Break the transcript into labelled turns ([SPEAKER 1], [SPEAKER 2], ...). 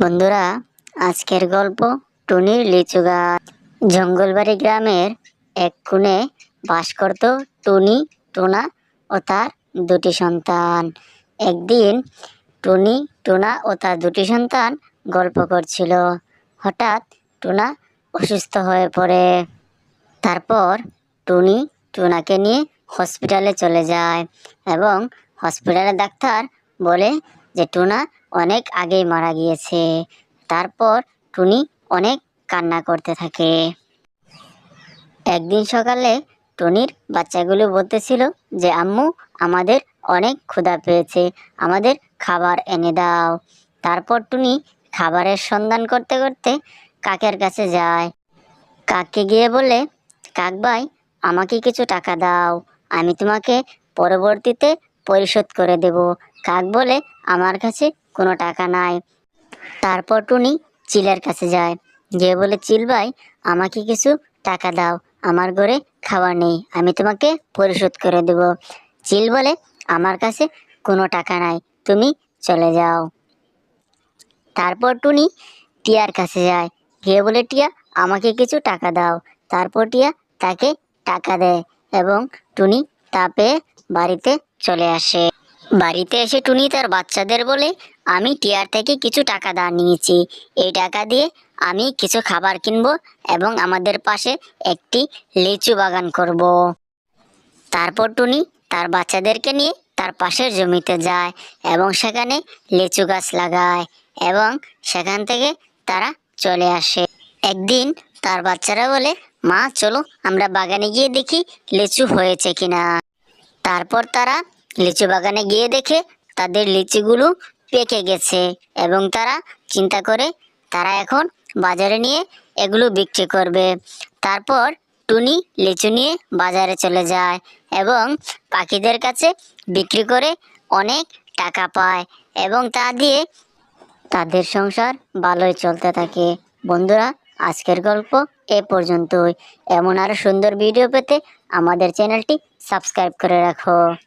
[SPEAKER 1] বন্ধুরা, আজকের গল্প টুনির লিচু গাছ। জঙ্গলবাড়ি গ্রামের এক কোণে বাস করত টুনি, টুনা ও তার দুটি সন্তান। একদিন টুনি, টুনা ও তার দুটি সন্তান গল্প করছিল। হঠাৎ টুনা অসুস্থ হয়ে পড়ে। তারপর টুনি টুনাকে নিয়ে হসপিটালে চলে যায় এবং হসপিটালে ডাক্তার বলে যে টুনা অনেক আগেই মারা গিয়েছে। তারপর টুনি অনেক কান্না করতে থাকে। একদিন সকালে টুনির বাচ্চাগুলো বলতেছিল যে, আম্মু, আমাদের অনেক ক্ষুধা পেয়েছে, আমাদের খাবার এনে দাও। তারপর টুনি খাবারের সন্ধান করতে করতে কাকের কাছে যায়। কাককে গিয়ে বলে, কাক ভাই, আমাকে কিছু টাকা দাও, আমি তোমাকে পরবর্তীতে পরিশোধ করে দেব। কাক বলে, আমার কাছে কোনো টাকা নাই। তারপর টুনি চিলের কাছে যায়। গিয়ে বলে, চিল ভাই, আমাকে কিছু টাকা দাও। আমার ঘরে খাবার নেই। আমি তোমাকে পরিশোধ করে দেব। চিল বলে, আমার কাছে কোনো টাকা নাই। তুমি চলে যাও। তারপর টুনি টিয়ার কাছে যায়। গিয়ে বলে, টিয়া, আমাকে কিছু টাকা দাও। তারপর টিয়া তাকে টাকা দেয় এবং টুনি তা পেয়ে বাড়িতে চলে আসে। বাড়িতে এসে টুনি তার বাচ্চাদের বলে আমি টিয়ার থেকে কিছু টাকা ধার নিয়েছি। এই টাকা দিয়ে আমি কিছু খাবার কিনবো এবং আমাদের পাশে একটি লিচু বাগান করব। তারপর টুনি তার বাচ্চাদেরকে নিয়ে তার পাশের জমিতে যায় এবং সেখানে লিচু গাছ লাগায় এবং সেখান থেকে তারা চলে আসে। একদিন তার বাচ্চারা বলে, মা, চলো আমরা বাগানে গিয়ে দেখি লিচু হয়েছে কিনা। তারপর তারা লিচু বাগানে গিয়ে দেখে তাদের লিচুগুলো পেকে গেছে এবং তারা চিন্তা করে তারা এখন বাজারে নিয়ে এগুলো বিক্রি করবে। তারপর টুনি লিচু নিয়ে বাজারে চলে যায় এবং পাখিদের কাছে বিক্রি করে অনেক টাকা পায় এবং তা দিয়ে তাদের সংসার ভালোই চলতে থাকে। বন্ধুরা, আজকের গল্প এ পর্যন্তই। এমন আরও সুন্দর ভিডিও পেতে আমাদের চ্যানেলটি সাবস্ক্রাইব করে রাখো।